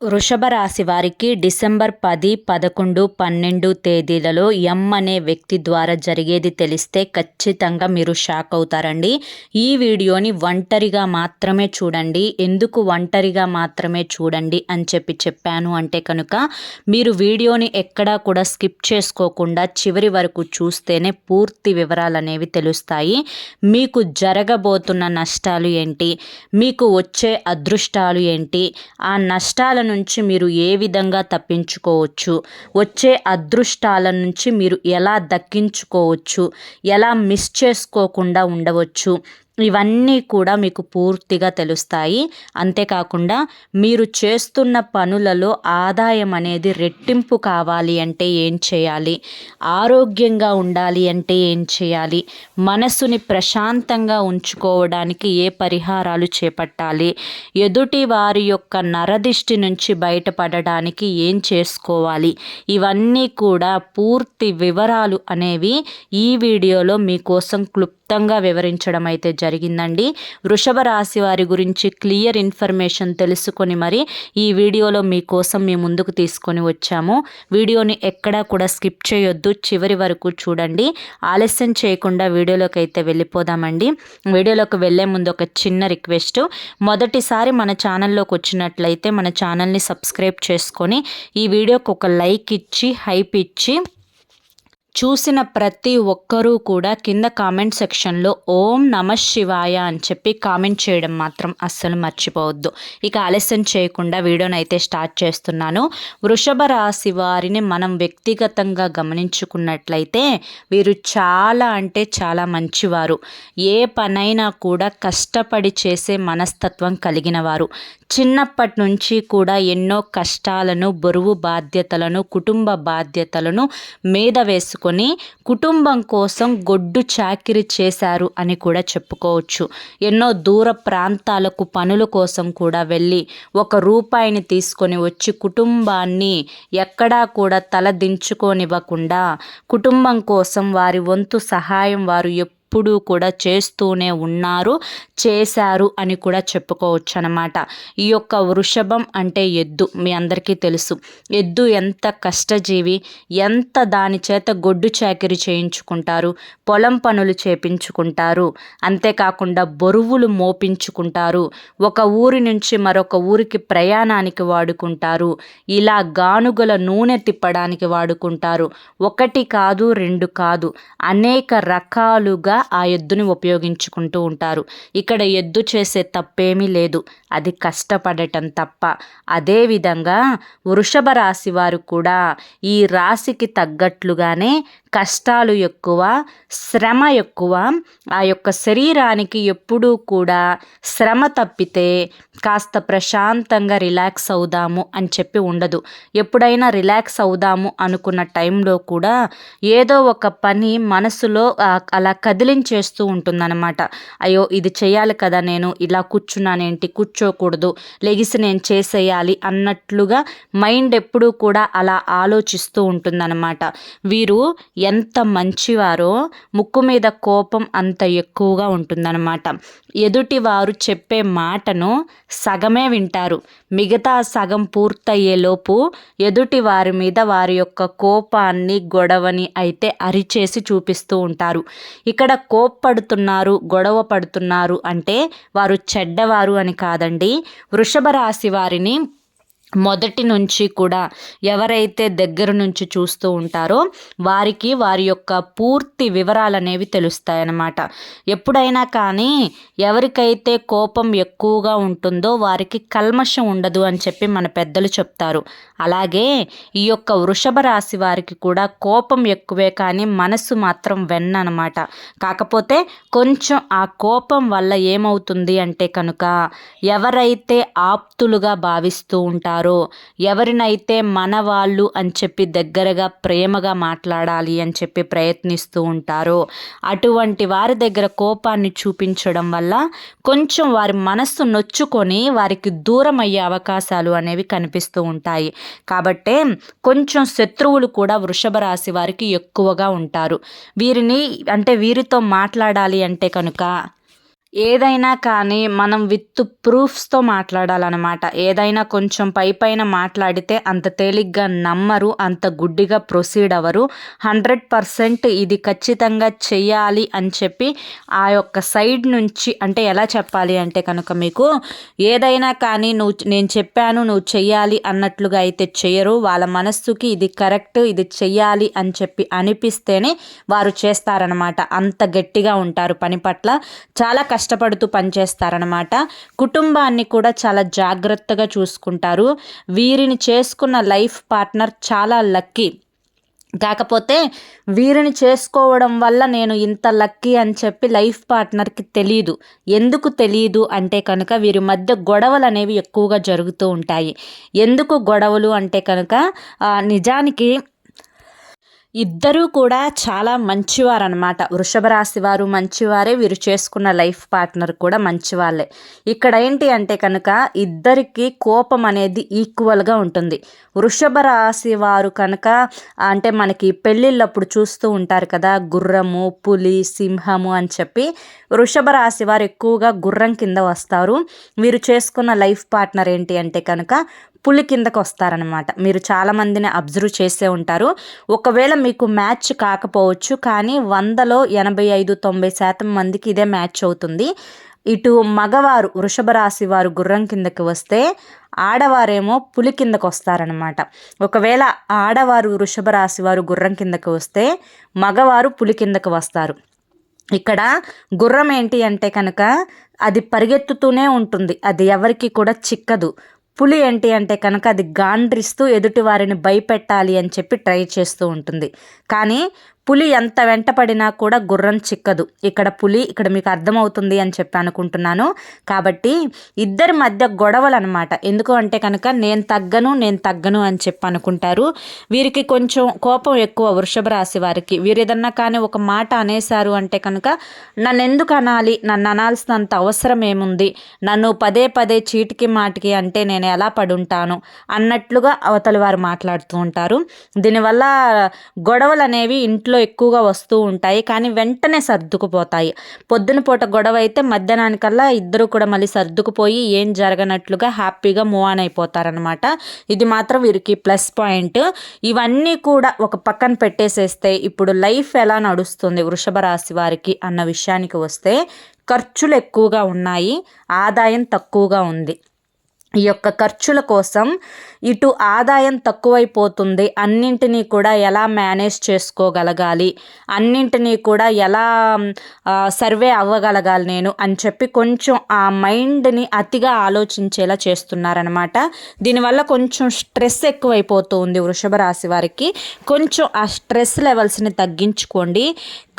వృషభ రాశి వారికి డిసెంబర్ పది పదకొండు పన్నెండు తేదీలలో ఎం అనే వ్యక్తి ద్వారా జరిగేది తెలిస్తే ఖచ్చితంగా మీరు షాక్ అవుతారండి. ఈ వీడియోని ఒంటరిగా మాత్రమే చూడండి. ఎందుకు ఒంటరిగా మాత్రమే చూడండి అని చెప్పి చెప్పాను అంటే కనుక మీరు వీడియోని ఎక్కడా కూడా స్కిప్ చేసుకోకుండా చివరి వరకు చూస్తేనే పూర్తి వివరాలు అనేవి తెలుస్తాయి. మీకు జరగబోతున్న నష్టాలు ఏంటి? మీకు వచ్చే అదృష్టాలు ఏంటి? ఆ నష్టాలను నుంచి మీరు ఏ విధంగా తప్పించుకోవచ్చు? వచ్చే అదృష్టాల నుంచి మీరు ఎలా దక్కించుకోవచ్చు? ఎలా మిస్ చేసుకోకుండా ఉండవచ్చు? ఇవన్నీ కూడా మీకు పూర్తిగా తెలుస్తాయి. అంతేకాకుండా మీరు చేస్తున్న పనులలో ఆదాయం అనేది రెట్టింపు కావాలి అంటే ఏం చేయాలి? ఆరోగ్యంగా ఉండాలి అంటే ఏం చేయాలి? మనసుని ప్రశాంతంగా ఉంచుకోవడానికి ఏ పరిహారాలు చేపట్టాలి? ఎదుటి వారి యొక్క నరదిష్టి నుంచి బయటపడడానికి ఏం చేసుకోవాలి? ఇవన్నీ కూడా పూర్తి వివరాలు అనేవి ఈ వీడియోలో మీకోసం క్లుప్తంగా వివరించడం అయితే జరిగిందండి. వృషభ రాశి వారి గురించి క్లియర్ ఇన్ఫర్మేషన్ తెలుసుకొని మరి ఈ వీడియోలో మీకోసం మేము ముందుకు తీసుకొని వచ్చాము. వీడియోని ఎక్కడా కూడా స్కిప్ చేయొద్దు. చివరి వరకు చూడండి. ఆలస్యం చేయకుండా వీడియోలోకి అయితే వెళ్ళిపోదామండి. వీడియోలోకి వెళ్ళే ముందు ఒక చిన్న రిక్వెస్ట్. మొదటిసారి మన ఛానల్లోకి వచ్చినట్లయితే మన ఛానల్ని సబ్స్క్రైబ్ చేసుకొని ఈ వీడియోకి ఒక లైక్ ఇచ్చి హైప్ ఇచ్చి చూసిన ప్రతి ఒక్కరూ కూడా కింద కామెంట్ సెక్షన్లో ఓం నమ శివాయ అని చెప్పి కామెంట్ చేయడం మాత్రం అస్సలు మర్చిపోవద్దు. ఇక ఆలస్యం చేయకుండా వీడియోని అయితే స్టార్ట్ చేస్తున్నాను. వృషభ రాశి వారిని మనం వ్యక్తిగతంగా గమనించుకున్నట్లయితే వీరు చాలా అంటే చాలా మంచివారు. ఏ పనైనా కూడా కష్టపడి చేసే మనస్తత్వం కలిగిన వారు. చిన్నప్పటి నుంచి కూడా ఎన్నో కష్టాలను బరువు బాధ్యతలను కుటుంబ బాధ్యతలను మీద వేసుకు వేసుకొని కుటుంబం కోసం గొడ్డు చాకిరి చేశారు అని కూడా చెప్పుకోవచ్చు. ఎన్నో దూర ప్రాంతాలకు పనుల కోసం కూడా వెళ్ళి ఒక రూపాయిని తీసుకొని వచ్చి కుటుంబాన్ని ఎక్కడా కూడా తలదించుకోనివ్వకుండా కుటుంబం కోసం వారి వంతు సహాయం వారు ఎప్పుడూ కూడా చేస్తూనే ఉన్నారు చేశారు అని కూడా చెప్పుకోవచ్చు అనమాట ఈ యొక్క వృషభం అంటే ఎద్దు మీ అందరికీ తెలుసు. ఎద్దు ఎంత కష్టజీవి ఎంత దాని చేత గొడ్డు చాకిరి చేయించుకుంటారు పొలం పనులు చేపించుకుంటారు అంతేకాకుండా బరువులు మోపించుకుంటారు ఒక ఊరి నుంచి మరొక ఊరికి ప్రయాణానికి వాడుకుంటారు ఇలా గానుగల నూనె తిప్పడానికి వాడుకుంటారు. ఒకటి కాదు రెండు కాదు అనేక రకాలుగా ఆ ఎద్దుని ఉపయోగించుకుంటూ ఉంటారు. ఇక్కడ ఎద్దు చేసే తప్పేమీ లేదు. అది కష్టపడటం తప్ప. అదేవిధంగా వృషభ రాశి వారు కూడా ఈ రాశికి తగ్గట్లుగానే కష్టాలు ఎక్కువ శ్రమ ఎక్కువ ఆ యొక్క శరీరానికి ఎప్పుడూ కూడా శ్రమ తప్పితే కాస్త ప్రశాంతంగా రిలాక్స్ అవుదాము అని చెప్పి ఉండదు. ఎప్పుడైనా రిలాక్స్ అవుదాము అనుకున్న టైంలో కూడా ఏదో ఒక పని మనసులో అలా కదిలించేస్తూ ఉంటుందన్నమాట. అయ్యో ఇది చేయాలి కదా నేను ఇలా కూర్చున్నానేంటి కూర్చోకూడదు. లెగిసి నేను చేసేయాలి అన్నట్లుగా మైండ్ ఎప్పుడూ కూడా అలా ఆలోచిస్తూ ఉంటుందన్నమాట. వీరు ఎంత మంచివారో ముక్కు మీద కోపం అంత ఎక్కువగా ఉంటుందన్నమాట. ఎదుటి వారు చెప్పే మాటను సగమే వింటారు. మిగతా సగం పూర్తయ్యేలోపు ఎదుటి వారి మీద వారి యొక్క కోపాన్ని గొడవని అయితే అరిచేసి చూపిస్తూ ఉంటారు. ఇక్కడ కోప్పడుతున్నారు గొడవ పడుతున్నారు అంటే వారు చెడ్డవారు అని కాదండి. వృషభ రాశి వారిని మొదటి నుంచి కూడా ఎవరైతే దగ్గర నుంచి చూస్తూ ఉంటారో వారికి వారి యొక్క పూర్తి వివరాలు అనేవి తెలుస్తాయన్నమాట. ఎప్పుడైనా కానీ ఎవరికైతే కోపం ఎక్కువగా ఉంటుందో వారికి కల్మషం ఉండదు అని చెప్పి మన పెద్దలు చెప్తారు. అలాగే ఈ యొక్క వృషభ రాశి వారికి కూడా కోపం ఎక్కువే కానీ మనసు మాత్రం వెన్న అనమాట కాకపోతే కొంచెం ఆ కోపం వల్ల ఏమవుతుంది అంటే కనుక ఎవరైతే ఆప్తులుగా భావిస్తూ ఉంటారో ఉంటారో ఎవరినైతే మన వాళ్ళు అని చెప్పి దగ్గరగా ప్రేమగా మాట్లాడాలి అని చెప్పి ప్రయత్నిస్తూ ఉంటారో అటువంటి వారి దగ్గర కోపాన్ని చూపించడం వల్ల కొంచెం వారి మనస్సు నొచ్చుకొని వారికి దూరం అయ్యే అవకాశాలు అనేవి కనిపిస్తూ ఉంటాయి. కాబట్టే కొంచెం శత్రువులు కూడా వృషభ రాశి వారికి ఎక్కువగా ఉంటారు. వీరిని అంటే వీరితో మాట్లాడాలి అంటే కనుక ఏదైనా కానీ మనం విత్ ప్రూఫ్స్తో మాట్లాడాలన్నమాట. ఏదైనా కొంచెం పై పైన మాట్లాడితే అంత తేలిగ్గా నమ్మరు అంత గుడ్డిగా ప్రొసీడ్ అవ్వరు. హండ్రెడ్ పర్సెంట్ ఇది ఖచ్చితంగా చెయ్యాలి అని చెప్పి ఆ యొక్క సైడ్ నుంచి అంటే ఎలా చెప్పాలి అంటే కనుక మీకు ఏదైనా కానీ నువ్వు నేను చెప్పాను నువ్వు చెయ్యాలి అన్నట్లుగా అయితే చెయ్యరు. వాళ్ళ మనస్సుకి ఇది కరెక్ట్ ఇది చెయ్యాలి అని చెప్పి అనిపిస్తేనే వారు చేస్తారనమాట అంత గట్టిగా ఉంటారు పని పట్ల. చాలా కష్టం కష్టపడుతూ పనిచేస్తారనమాట కుటుంబాన్ని కూడా చాలా జాగ్రత్తగా చూసుకుంటారు. వీరిని చేసుకున్న లైఫ్ పార్ట్నర్ చాలా లక్కీ. కాకపోతే వీరిని చేసుకోవడం వల్ల నేను ఇంత లక్కీ అని చెప్పి లైఫ్ పార్ట్నర్కి తెలియదు ఎందుకు తెలియదు అంటే కనుక వీరి మధ్య గొడవలు అనేవి ఎక్కువగా జరుగుతూ ఉంటాయి. ఎందుకు గొడవలు అంటే కనుక నిజానికి ఇద్దరూ కూడా చాలా మంచివారు అనమాట వృషభ రాశి వారు మంచివారే వీరు చేసుకున్న లైఫ్ పార్ట్నర్ కూడా మంచివాళ్ళే. ఇక్కడ ఏంటి అంటే కనుక ఇద్దరికి కోపం అనేది ఈక్వల్గా ఉంటుంది. వృషభ రాశి వారు కనుక అంటే మనకి పెళ్ళిళ్ళప్పుడు చూస్తూ ఉంటారు కదా గుర్రము పులి సింహము అని చెప్పి వృషభ రాశి వారు ఎక్కువగా గుర్రం కింద వస్తారు. వీరు చేసుకున్న లైఫ్ పార్ట్నర్ ఏంటి అంటే కనుక పులి కిందకు వస్తారనమాట మీరు చాలామందిని అబ్జర్వ్ చేసే ఉంటారు. ఒకవేళ మీకు మ్యాచ్ కాకపోవచ్చు కానీ వందలో ఎనభై ఐదు తొంభై శాతం మందికి ఇదే మ్యాచ్ అవుతుంది. ఇటు మగవారు వృషభ రాశి వారు గుర్రం కిందకి వస్తే ఆడవారేమో పులి కిందకు వస్తారనమాట ఒకవేళ ఆడవారు వృషభ రాశి వారు గుర్రం కిందకి వస్తే మగవారు పులి కిందకు వస్తారు. ఇక్కడ గుర్రం ఏంటి అంటే కనుక అది పరిగెత్తుతూనే ఉంటుంది. అది ఎవరికి కూడా చిక్కదు. పులి ఏంటి అంటే కనుక అది గాండ్రిస్తూ ఎదుటివారిని భయపెట్టాలి అని చెప్పి ట్రై చేస్తూ ఉంటుంది. కానీ పులి ఎంత వెంటపడినా కూడా గుర్రం చిక్కదు. ఇక్కడ పులి ఇక్కడ మీకు అర్థమవుతుంది అని చెప్పి అనుకుంటున్నాను. కాబట్టి ఇద్దరి మధ్య గొడవలు అనమాట ఎందుకు అంటే కనుక నేను తగ్గను నేను తగ్గను అని చెప్పి అనుకుంటారు. వీరికి కొంచెం కోపం ఎక్కువ వృషభ రాశి వారికి. వీరు ఏదన్నా కానీ ఒక మాట అనేశారు అంటే కనుక నన్ను ఎందుకు అనాలి? నన్ను అనాల్సినంత అవసరం ఏముంది? నన్ను పదే పదే చీటికి మాటికి అంటే నేను ఎలా పడుంటాను? అన్నట్లుగా అవతలి వారు మాట్లాడుతూ ఉంటారు. దీనివల్ల గొడవలు అనేవి ఇంట్లో ఇంట్లో ఎక్కువగా వస్తూ ఉంటాయి. కానీ వెంటనే సర్దుకుపోతాయి. పొద్దున పూట గొడవ అయితే మధ్యాహ్నానికల్లా ఇద్దరు కూడా మళ్ళీ సర్దుకుపోయి ఏం జరగనట్లుగా హ్యాపీగా మూవ్ ఆన్ అయిపోతారనమాట ఇది మాత్రం వీరికి ప్లస్ పాయింట్. ఇవన్నీ కూడా ఒక పక్కన పెట్టేసేస్తే ఇప్పుడు లైఫ్ ఎలా నడుస్తుంది వృషభ రాశి వారికి అన్న విషయానికి వస్తే ఖర్చులు ఎక్కువగా ఉన్నాయి. ఆదాయం తక్కువగా ఉంది. ఈ యొక్క ఖర్చుల కోసం ఇటు ఆదాయం తక్కువైపోతుంది. అన్నింటినీ కూడా ఎలా మేనేజ్ చేసుకోగలగాలి? అన్నింటినీ కూడా ఎలా సర్వే అవ్వగలగాలి నేను అని చెప్పి కొంచెం ఆ మైండ్ని అతిగా ఆలోచించేలా చేస్తున్నారనమాట దీనివల్ల కొంచెం స్ట్రెస్ ఎక్కువైపోతుంది వృషభ రాశి వారికి. కొంచెం ఆ స్ట్రెస్ లెవెల్స్ని తగ్గించుకోండి.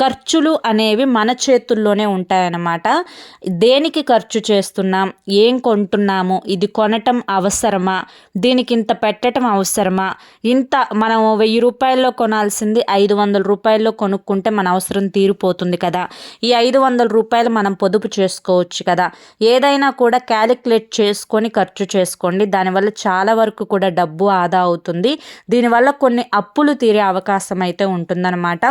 ఖర్చులు అనేవి మన చేతుల్లోనే ఉంటాయన్నమాట. దేనికి ఖర్చు చేస్తున్నాం? ఏం కొంటున్నాము? ఇది కొనటం అవసరమా? దీనికి ఇంత పెట్టడం అవసరమా? ఇంత మనం వెయ్యి రూపాయల్లో కొనాల్సింది ఐదు వందల రూపాయల్లో కొనుక్కుంటే మన అవసరం తీరిపోతుంది కదా. ఈ ఐదు వందల రూపాయలు మనం పొదుపు చేసుకోవచ్చు కదా. ఏదైనా కూడా క్యాలిక్యులేట్ చేసుకొని ఖర్చు చేసుకోండి. దానివల్ల చాలా వరకు కూడా డబ్బు ఆదా అవుతుంది. దీనివల్ల కొన్ని అప్పులు తీరే అవకాశం అయితే ఉంటుందన్నమాట.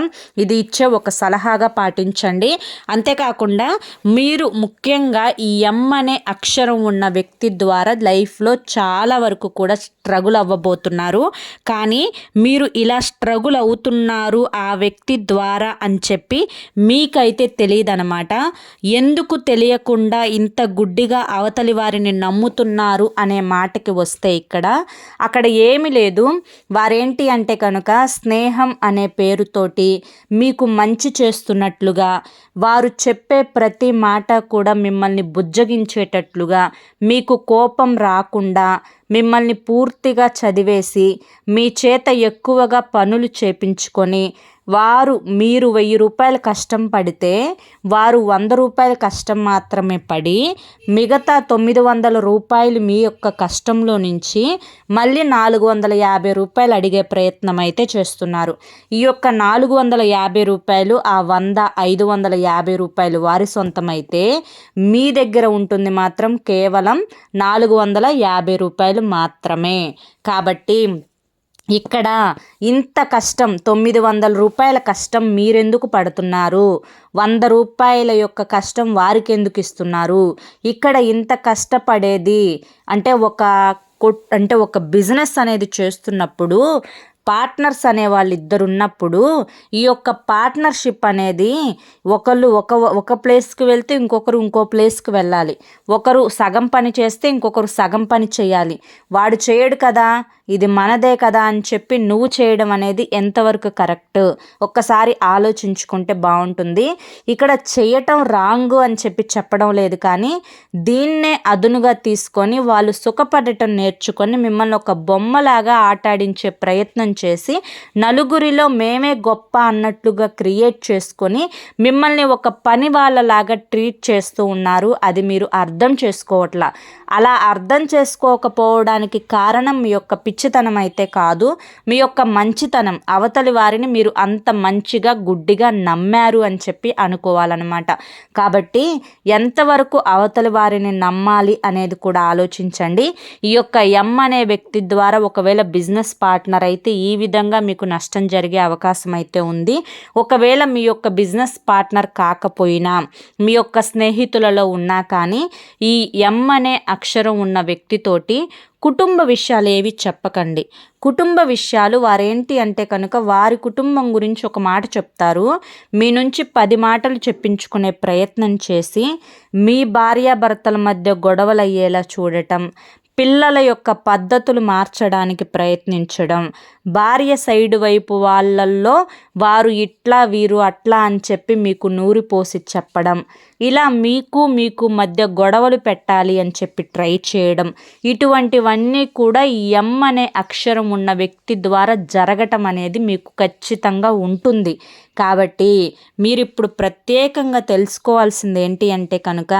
ఇది ఇచ్చే ఒక సలహాగా పాటించండి. అంతేకాకుండా మీరు ముఖ్యంగా ఈ ఎం అనే అక్షరం ఉన్న వ్యక్తి ద్వారా లైఫ్లో చాలా వరకు కూడా స్ట్రగుల్ అవ్వబోతున్నారు. కానీ మీరు ఇలా స్ట్రగుల్ అవుతున్నారు ఆ వ్యక్తి ద్వారా అని చెప్పి మీకైతే తెలియదనమాట ఎందుకు తెలియకుండా ఇంత గుడ్డిగా అవతలి వారిని నమ్ముతున్నారు అనే మాటకి వస్తే ఇక్కడ అక్కడ ఏమి లేదు. వారేంటి అంటే కనుక స్నేహం అనే పేరుతోటి మీకు మంచి చేస్తున్నట్లుగా వారు చెప్పే ప్రతి మాట కూడా మిమ్మల్ని బుజ్జగించేటట్లుగా మీకు కోపం రాకుండా మిమ్మల్ని పూర్తిగా చదివేసి మీ చేత ఎక్కువగా పనులు చేపించుకొని వారు మీరు వెయ్యి రూపాయలు కష్టం పడితే వారు వంద రూపాయల కష్టం మాత్రమే పడి మిగతా తొమ్మిది వందల రూపాయలు మీ యొక్క కష్టంలో నుంచి మళ్ళీ నాలుగు వందల యాభై రూపాయలు అడిగే ప్రయత్నం అయితే చేస్తున్నారు. ఈ యొక్క నాలుగు వందల యాభై రూపాయలు ఆ వంద ఐదు వందల యాభై రూపాయలు వారి సొంతమైతే మీ దగ్గర ఉంటుంది మాత్రం కేవలం నాలుగు వందల యాభై రూపాయలు మాత్రమే. కాబట్టి ఇక్కడ ఇంత కష్టం తొమ్మిది వందల రూపాయల కష్టం మీరెందుకు పడుతున్నారు? వంద రూపాయల యొక్క కష్టం వారికెందుకు ఇస్తున్నారు? ఇక్కడ ఇంత కష్టపడేది అంటే ఒక అంటే ఒక బిజినెస్ అనేది చేస్తున్నప్పుడు పార్ట్నర్స్ అనే వాళ్ళిద్దరు ఉన్నప్పుడు ఈ యొక్క పార్ట్నర్షిప్ అనేది ఒకళ్ళు ఒక ఒక ప్లేస్కి వెళ్తే ఇంకొకరు ఇంకో ప్లేస్కి వెళ్ళాలి. ఒకరు సగం పని చేస్తే ఇంకొకరు సగం పని చేయాలి. వాడు చేయడు కదా? ఇది మనదే కదా అని చెప్పి నువ్వు చేయడం అనేది ఎంతవరకు కరెక్ట్? ఒక్కసారి ఆలోచించుకుంటే బాగుంటుంది. ఇక్కడ చేయటం రాంగ్ అని చెప్పి చెప్పడం లేదు కానీ దీన్నే అదునుగా తీసుకొని వాళ్ళు సుఖపడటం నేర్చుకొని మిమ్మల్ని ఒక బొమ్మలాగా ఆటాడించే ప్రయత్నం చేసి నలుగురిలో మేమే గొప్ప అన్నట్లుగా క్రియేట్ చేసుకొని మిమ్మల్ని ఒక పని వాళ్ళలాగా ట్రీట్ చేస్తూ ఉన్నారు. అది మీరు అర్థం చేసుకోవట్లా. అలా అర్థం చేసుకోకపోవడానికి కారణం మీ యొక్క పిచ్చితనం అయితే కాదు మీ యొక్క మంచితనం అవతలి వారిని మీరు అంత మంచిగా గుడ్డిగా నమ్మారు అని చెప్పి అనుకోవాలన్నమాట. కాబట్టి ఎంతవరకు అవతలి వారిని నమ్మాలి అనేది కూడా ఆలోచించండి. ఈ యొక్క ఎం అనే వ్యక్తి ద్వారా ఒకవేళ బిజినెస్ పార్ట్నర్ అయితే ఈ విధంగా మీకు నష్టం జరిగే అవకాశం అయితే ఉంది. ఒకవేళ మీ యొక్క బిజినెస్ పార్ట్నర్ కాకపోయినా మీ యొక్క స్నేహితులలో ఉన్నా కానీ ఈ ఎం అనే అక్షరం ఉన్న వ్యక్తితోటి కుటుంబ విషయాలు ఏవి చెప్పకండి. కుటుంబ విషయాలు వారేంటి అంటే కనుక వారి కుటుంబం గురించి ఒక మాట చెప్తారు. మీ నుంచి పది మాటలు చెప్పించుకునే ప్రయత్నం చేసి మీ భార్యాభర్తల మధ్య గొడవలు అయ్యేలా చూడటం పిల్లల యొక్క పద్ధతులు మార్చడానికి ప్రయత్నించడం. భార్య సైడ్ వైపు వాళ్ళల్లో వారు ఇట్లా వీరు అట్లా అని చెప్పి మీకు నూరి పోసి చెప్పడం. ఇలా మీకు మీకు మధ్య గొడవలు పెట్టాలి అని చెప్పి ట్రై చేయడం. ఇటువంటివన్నీ కూడా ఎం అనే అక్షరం ఉన్న వ్యక్తి ద్వారా జరగటం అనేది మీకు ఖచ్చితంగా ఉంటుంది. కాబట్టి మీరు ఇప్పుడు ప్రత్యేకంగా తెలుసుకోవాల్సింది ఏంటి అంటే కనుక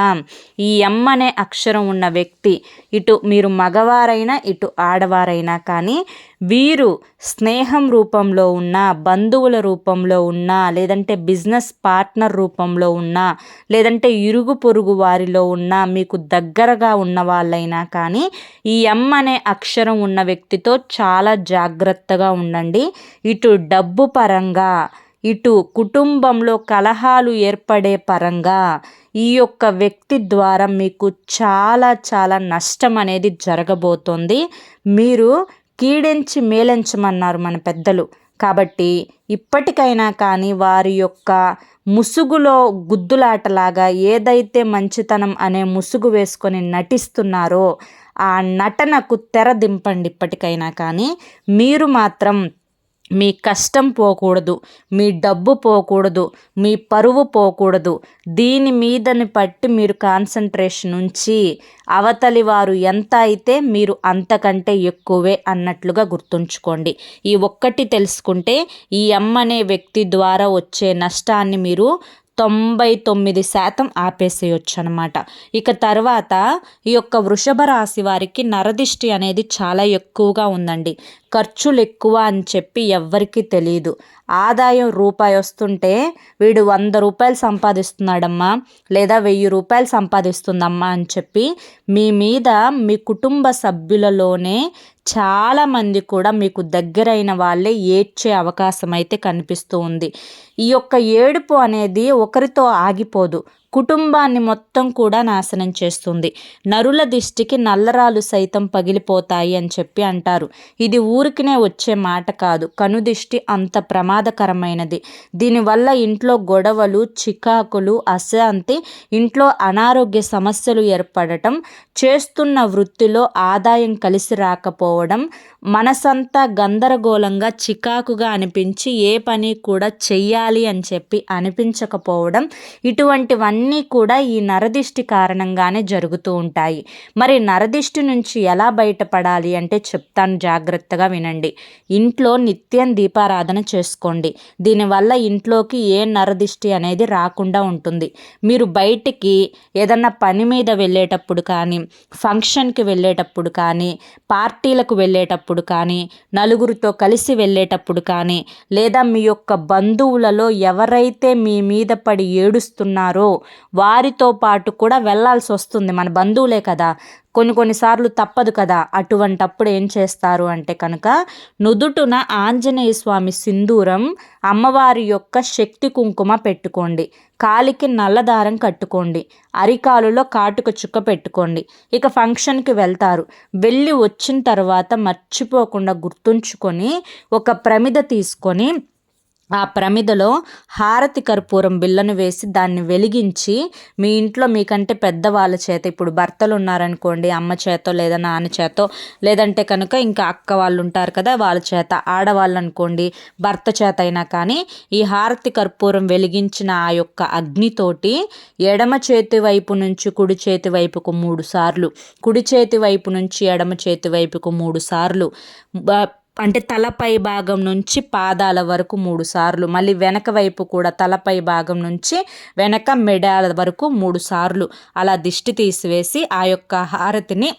ఈ ఎం అనే అక్షరం ఉన్న వ్యక్తి ఇటు మీరు మగవారైనా ఇటు ఆడవారైనా కానీ వీరు స్నేహం రూపంలో ఉన్న బంధువుల రూపంలో ఉన్న లేదంటే బిజినెస్ పార్ట్నర్ రూపంలో ఉన్న లేదంటే ఇరుగు పొరుగు వారిలో ఉన్న మీకు దగ్గరగా ఉన్న వాళ్ళైనా కానీ ఈ ఎం అనే అక్షరం ఉన్న వ్యక్తితో చాలా జాగ్రత్తగా ఉండండి. ఇటు డబ్బు పరంగా ఇటు కుటుంబంలో కలహాలు ఏర్పడే పరంగా ఈ యొక్క వ్యక్తి ద్వారా మీకు చాలా చాలా నష్టం అనేది జరగబోతోంది. మీరు కీడించి మేలించమన్నారు మన పెద్దలు. కాబట్టి ఇప్పటికైనా కానీ వారి యొక్క ముసుగులో గుద్దులాటలాగా ఏదైతే మంచితనం అనే ముసుగు వేసుకొని నటిస్తున్నారో ఆ నటనకు తెర దింపండి ఇప్పటికైనా కానీ. మీరు మాత్రం మీ కష్టం పోకూడదు మీ డబ్బు పోకూడదు మీ పరువు పోకూడదు. దీని మీదని పట్టి మీరు కాన్సన్ట్రేషన్ ఉంచి అవతలి వారు ఎంత అయితే మీరు అంతకంటే ఎక్కువే అన్నట్లుగా గుర్తుంచుకోండి. ఈ ఒక్కటి తెలుసుకుంటే ఈ అమ్మ అనే వ్యక్తి ద్వారా వచ్చే నష్టాన్ని మీరు తొంభై తొమ్మిది శాతం ఆపేసేయొచ్చు అనమాట ఇక తర్వాత ఈ యొక్క వృషభ రాశి వారికి నరదిష్టి అనేది చాలా ఎక్కువగా ఉందండి. ఖర్చులు ఎక్కువ అని చెప్పి ఎవ్వరికీ తెలియదు ఆదాయం రూపాయి వస్తుంటే వీడు వంద రూపాయలు సంపాదిస్తున్నాడమ్మా లేదా వెయ్యి రూపాయలు సంపాదిస్తుందమ్మా అని చెప్పి మీ మీద మీ కుటుంబ సభ్యులలోనే చాలామంది కూడా మీకు దగ్గరైన వాళ్ళే ఏడ్చే అవకాశం అయితే కనిపిస్తూ ఉంది. ఈ యొక్క ఏడుపు అనేది ఒకరితో ఆగిపోదు. కుటుంబాన్ని మొత్తం కూడా నాశనం చేస్తుంది. నరుల దిష్టికి నల్లరాలు సైతం పగిలిపోతాయి అని చెప్పి అంటారు. ఇది ఊరికినే వచ్చే మాట కాదు. కనుదిష్టి అంత ప్రమాదకరమైనది. దీనివల్ల ఇంట్లో గొడవలు చికాకులు అశాంతి ఇంట్లో అనారోగ్య సమస్యలు ఏర్పడటం చేస్తున్న వృత్తిలో ఆదాయం కలిసి రాకపోవడం మనసంతా గందరగోళంగా చికాకుగా అనిపించి ఏ పని కూడా చెయ్యాలి అని చెప్పి అనిపించకపోవడం ఇటువంటివన్నీ కూడా ఈ నరదిష్టి కారణంగానే జరుగుతూ ఉంటాయి. మరి నరదిష్టి నుంచి ఎలా బయటపడాలి అంటే చెప్తాను జాగ్రత్తగా వినండి. ఇంట్లో నిత్యం దీపారాధన చేసుకోండి. దీనివల్ల ఇంట్లోకి ఏ నరదిష్టి అనేది రాకుండా ఉంటుంది. మీరు బయటికి ఏదన్నా పని మీద వెళ్ళేటప్పుడు కానీ ఫంక్షన్కి వెళ్ళేటప్పుడు కానీ పార్టీలకు వెళ్ళేటప్పుడు కానీ నలుగురితో కలిసి వెళ్ళేటప్పుడు కానీ లేదా మీ యొక్క బంధువులలో ఎవరైతే మీ మీద పడి ఏడుస్తున్నారో వారితో పాటు కూడా వెళ్ళాల్సి వస్తుంది మన బంధువులే కదా. కొన్ని కొన్నిసార్లు తప్పదు కదా. అటువంటప్పుడు ఏం చేస్తారు అంటే కనుక నుదుటున ఆంజనేయ స్వామి సింధూరం అమ్మవారి యొక్క శక్తి కుంకుమ పెట్టుకోండి. కాలికి నల్లదారం కట్టుకోండి. అరికాలులో కాటుక చుక్క పెట్టుకోండి. ఇక ఫంక్షన్కి వెళ్తారు. వెళ్ళి వచ్చిన తర్వాత మర్చిపోకుండా గుర్తుంచుకొని ఒక ప్రమిద తీసుకొని ఆ ప్రమిదలో హారతి కర్పూరం బిళ్ళను వేసి దాన్ని వెలిగించి మీ ఇంట్లో మీకంటే పెద్దవాళ్ళ చేత ఇప్పుడు భర్తలు ఉన్నారనుకోండి అమ్మ చేతో లేదా నాన్న చేతో లేదంటే కనుక ఇంకా అక్క వాళ్ళు ఉంటారు కదా వాళ్ళ చేత ఆడవాళ్ళు అనుకోండి భర్త చేత అయినా కానీ ఈ హారతి కర్పూరం వెలిగించిన ఆ యొక్క అగ్నితోటి ఎడమ చేతి వైపు నుంచి కుడి చేతి వైపుకు మూడు సార్లు కుడి చేతి వైపు నుంచి ఎడమ చేతి వైపుకు మూడు సార్లు అంటే తలపై భాగం నుంచి పాదాల వరకు మూడు సార్లు మళ్ళీ వెనక వైపు కూడా తలపై భాగం నుంచి వెనక మెడాల వరకు మూడు సార్లు అలా దిష్టి తీసివేసి ఆ యొక్క హారతిని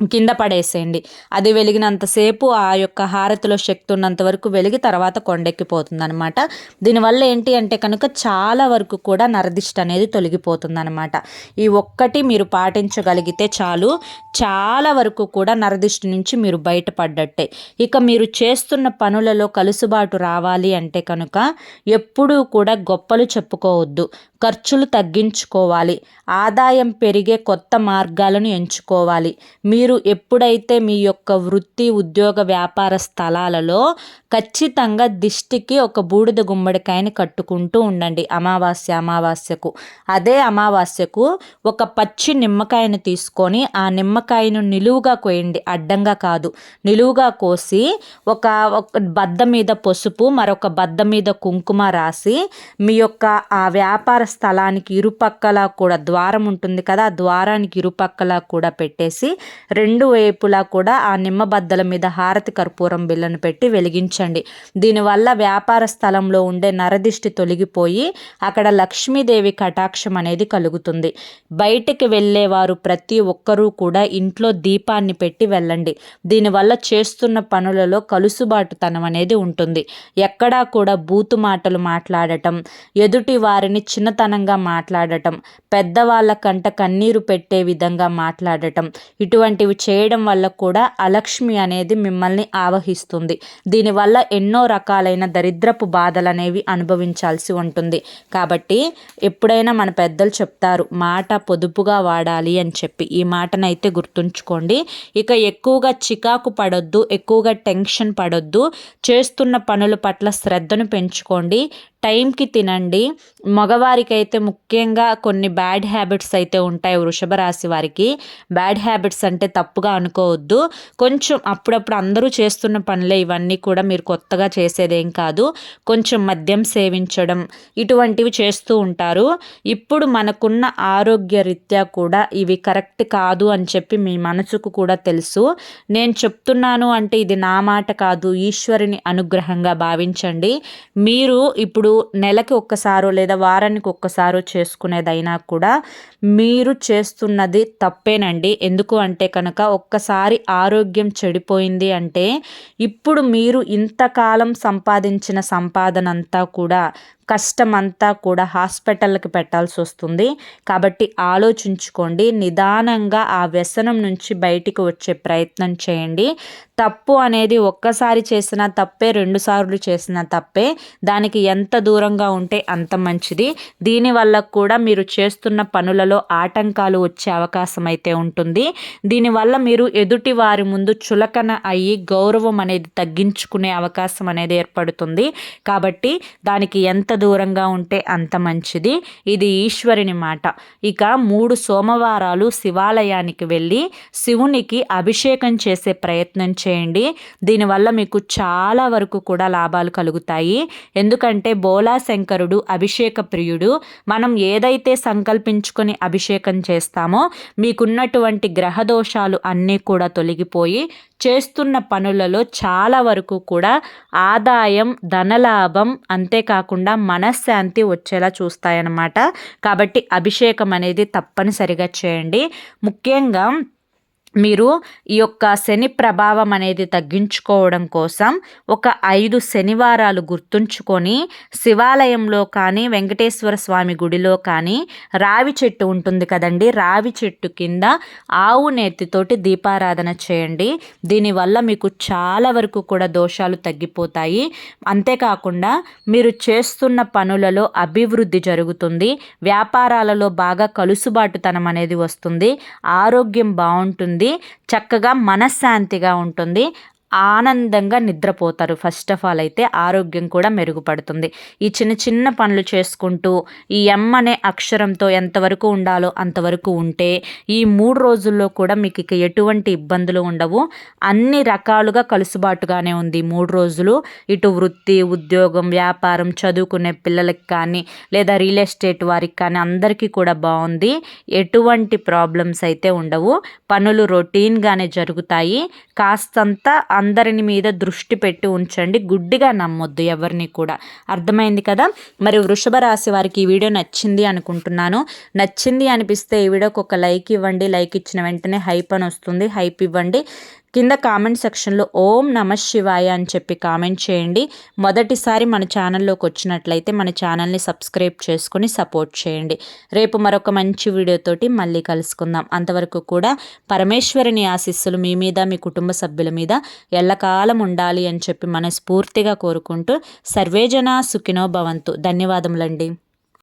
కింద పడేసేయండి. అది వెలిగినంతసేపు ఆ యొక్క హారతిలో శక్తి ఉన్నంత వరకు వెలిగి తర్వాత కొండెక్కిపోతుంది అనమాట దీనివల్ల ఏంటి అంటే కనుక చాలా వరకు కూడా నరదిష్ట అనేది తొలగిపోతుంది అనమాట ఈ ఒక్కటి మీరు పాటించగలిగితే చాలు. చాలా వరకు కూడా నరదిష్టి నుంచి మీరు బయటపడ్డట్టే. ఇక మీరు చేస్తున్న పనులలో కలుసుబాటు రావాలి అంటే కనుక ఎప్పుడూ కూడా గొప్పలు చెప్పుకోవద్దు. ఖర్చులు తగ్గించుకోవాలి. ఆదాయం పెరిగే కొత్త మార్గాలను ఎంచుకోవాలి. మీరు మీరు ఎప్పుడైతే మీ యొక్క వృత్తి ఉద్యోగ వ్యాపార స్థలాలలో ఖచ్చితంగా దిష్టికి ఒక బూడిద గుమ్మడికాయని కట్టుకుంటూ ఉండండి. అమావాస్య అమావాస్యకు. అదే అమావాస్యకు ఒక పచ్చి నిమ్మకాయను తీసుకొని ఆ నిమ్మకాయను నిలువుగా కోయండి. అడ్డంగా కాదు. నిలువుగా కోసి ఒక బద్ద మీద పసుపు మరొక బద్ద మీద కుంకుమ రాసి మీ యొక్క ఆ వ్యాపార స్థలానికి ఇరుపక్కల కూడా ద్వారం ఉంటుంది కదా ఆ ద్వారానికి ఇరుపక్కల కూడా పెట్టేసి రెండు వైపులా కూడా ఆ నిమ్మ బద్దల మీద హారతి కర్పూరం బిల్లను పెట్టి వెలిగించండి. దీనివల్ల వ్యాపార స్థలంలో ఉండే నరదిష్టి తొలగిపోయి అక్కడ లక్ష్మీదేవి కటాక్షం అనేది కలుగుతుంది. బయటికి వెళ్ళేవారు ప్రతి ఒక్కరూ కూడా ఇంట్లో దీపాన్ని పెట్టి వెళ్ళండి. దీనివల్ల చేస్తున్న పనులలో కలుసుబాటుతనం అనేది ఉంటుంది. ఎక్కడా కూడా బూతు మాటలు మాట్లాడటం ఎదుటి వారిని చిన్నతనంగా మాట్లాడటం పెద్దవాళ్ళ కంట కన్నీరు పెట్టే విధంగా మాట్లాడటం ఇటువంటి ఇటువంటివి చేయడం వల్ల కూడా అలక్ష్మి అనేది మిమ్మల్ని ఆవహిస్తుంది. దీనివల్ల ఎన్నో రకాలైన దరిద్రపు బాధలు అనేవి అనుభవించాల్సి ఉంటుంది. కాబట్టి ఎప్పుడైనా మన పెద్దలు చెప్తారు మాట పొదుపుగా వాడాలి అని చెప్పి. ఈ మాటనైతే గుర్తుంచుకోండి. ఇక ఎక్కువగా చికాకు పడొద్దు ఎక్కువగా టెన్షన్ పడొద్దు. చేస్తున్న పనుల పట్ల శ్రద్ధను పెంచుకోండి. టైంకి తినండి. మగవారికైతే ముఖ్యంగా కొన్ని బ్యాడ్ హ్యాబిట్స్ అయితే ఉంటాయి వృషభ రాశి వారికి. బ్యాడ్ హ్యాబిట్స్ అంటే తప్పుగా అనుకోవద్దు. కొంచెం అప్పుడప్పుడు అందరూ చేస్తున్న పనులే ఇవన్నీ కూడా మీరు కొత్తగా చేసేదేం కాదు. కొంచెం మద్యం సేవించడం ఇటువంటివి చేస్తూ ఉంటారు. ఇప్పుడు మనకున్న ఆరోగ్య రీత్యా కూడా ఇవి కరెక్ట్ కాదు అని చెప్పి మీ మనసుకు కూడా తెలుసు. నేను చెప్తున్నాను అంటే ఇది నా మాట కాదు. ఈశ్వరుని అనుగ్రహంగా భావించండి. మీరు ఇప్పుడు నెలకి ఒక్కసారో లేదా వారానికి ఒక్కసారో చేసుకునేదైనా కూడా మీరు చేస్తున్నది తప్పేనండి. ఎందుకు అంటే కనుక ఒక్కసారి ఆరోగ్యం చెడిపోయింది అంటే ఇప్పుడు మీరు ఇంతకాలం సంపాదించిన సంపాదన అంతా కూడా కష్టమంతా కూడా హాస్పిటల్కి పెట్టాల్సి వస్తుంది. కాబట్టి ఆలోచించుకోండి. నిదానంగా ఆ వ్యసనం నుంచి బయటికి వచ్చే ప్రయత్నం చేయండి. తప్పు అనేది ఒక్కసారి చేసిన తప్పే రెండుసార్లు చేసిన తప్పే. దానికి ఎంత దూరంగా ఉంటే అంత మంచిది. దీనివల్ల కూడా మీరు చేస్తున్న పనులలో ఆటంకాలు వచ్చే అవకాశం అయితే ఉంటుంది. దీనివల్ల మీరు ఎదుటి వారి ముందు చులకన అయ్యి గౌరవం అనేది తగ్గించుకునే అవకాశం అనేది ఏర్పడుతుంది. కాబట్టి దానికి ఎంత దూరంగా ఉంటే అంత మంచిది. ఇది ఈశ్వరుని మాట. ఇక మూడు సోమవారాలు శివాలయానికి వెళ్ళి శివునికి అభిషేకం చేసే ప్రయత్నం చేయండి. దీనివల్ల మీకు చాలా వరకు కూడా లాభాలు కలుగుతాయి. ఎందుకంటే బోలా శంకరుడు అభిషేక ప్రియుడు. మనం ఏదైతే సంకల్పించుకొని అభిషేకం చేస్తామో మీకున్నటువంటి గ్రహదోషాలు అన్నీ కూడా తొలగిపోయి చేస్తున్న పనులలో చాలా వరకు కూడా ఆదాయం ధనలాభం అంతేకాకుండా మనశ్శాంతి వచ్చేలా చూస్తాయన్నమాట. కాబట్టి అభిషేకం అనేది తప్పనిసరిగా చేయండి. ముఖ్యంగా మీరు ఈ యొక్క శని ప్రభావం అనేది తగ్గించుకోవడం కోసం ఒక ఐదు శనివారాలు గుర్తుంచుకొని శివాలయంలో కానీ వెంకటేశ్వర స్వామి గుడిలో కానీ రావి చెట్టు ఉంటుంది కదండి. రావి చెట్టు కింద ఆవు నేతితోటి దీపారాధన చేయండి. దీనివల్ల మీకు చాలా వరకు కూడా దోషాలు తగ్గిపోతాయి. అంతేకాకుండా మీరు చేస్తున్న పనులలో అభివృద్ధి జరుగుతుంది. వ్యాపారాలలో బాగా కలుసుబాటుతనం అనేది వస్తుంది. ఆరోగ్యం బాగుంటుంది. చక్కగా మనశ్శాంతిగా ఉంటుంది. ఆనందంగా నిద్రపోతారు. ఫస్ట్ ఆఫ్ ఆల్ అయితే ఆరోగ్యం కూడా మెరుగుపడుతుంది. ఈ చిన్న చిన్న పనులు చేసుకుంటూ ఈ ఎం అనే అక్షరంతో ఎంతవరకు ఉండాలో అంతవరకు ఉంటే ఈ మూడు రోజుల్లో కూడా మీకు ఇక ఎటువంటి ఇబ్బందులు ఉండవు. అన్ని రకాలుగా కలుసుబాటుగానే ఉంది మూడు రోజులు. ఇటు వృత్తి ఉద్యోగం వ్యాపారం చదువుకునే పిల్లలకి కానీ లేదా రియల్ ఎస్టేట్ వారికి కానీ అందరికీ కూడా బాగుంది. ఎటువంటి ప్రాబ్లమ్స్ అయితే ఉండవు. పనులు రొటీన్గానే జరుగుతాయి. కాస్తంత అందరిని మీద దృష్టి పెట్టి ఉంచండి. గుడ్డిగా నమ్మొద్దు ఎవరిని కూడా. అర్థమైంది కదా? మరి వృషభ రాశి వారికి ఈ వీడియో నచ్చింది అనుకుంటున్నాను. నచ్చింది అనిపిస్తే ఈ వీడియోకి ఒక లైక్ ఇవ్వండి. లైక్ ఇచ్చిన వెంటనే హైప్ అని వస్తుంది. హైప్ ఇవ్వండి. కింద కామెంట్ సెక్షన్లో ఓం నమ శివాయ అని చెప్పి కామెంట్ చేయండి. మొదటిసారి మన ఛానల్లోకి వచ్చినట్లయితే మన ఛానల్ని సబ్స్క్రైబ్ చేసుకొని సపోర్ట్ చేయండి. రేపు మరొక మంచి వీడియోతోటి మళ్ళీ కలుసుకుందాం. అంతవరకు కూడా పరమేశ్వరుని ఆశీస్సులు మీ మీద మీ కుటుంబ సభ్యుల మీద ఎల్లకాలం ఉండాలి అని చెప్పి మనస్ఫూర్తిగా కోరుకుంటూ సర్వేజన సుఖినో భవంతు. ధన్యవాదములండి.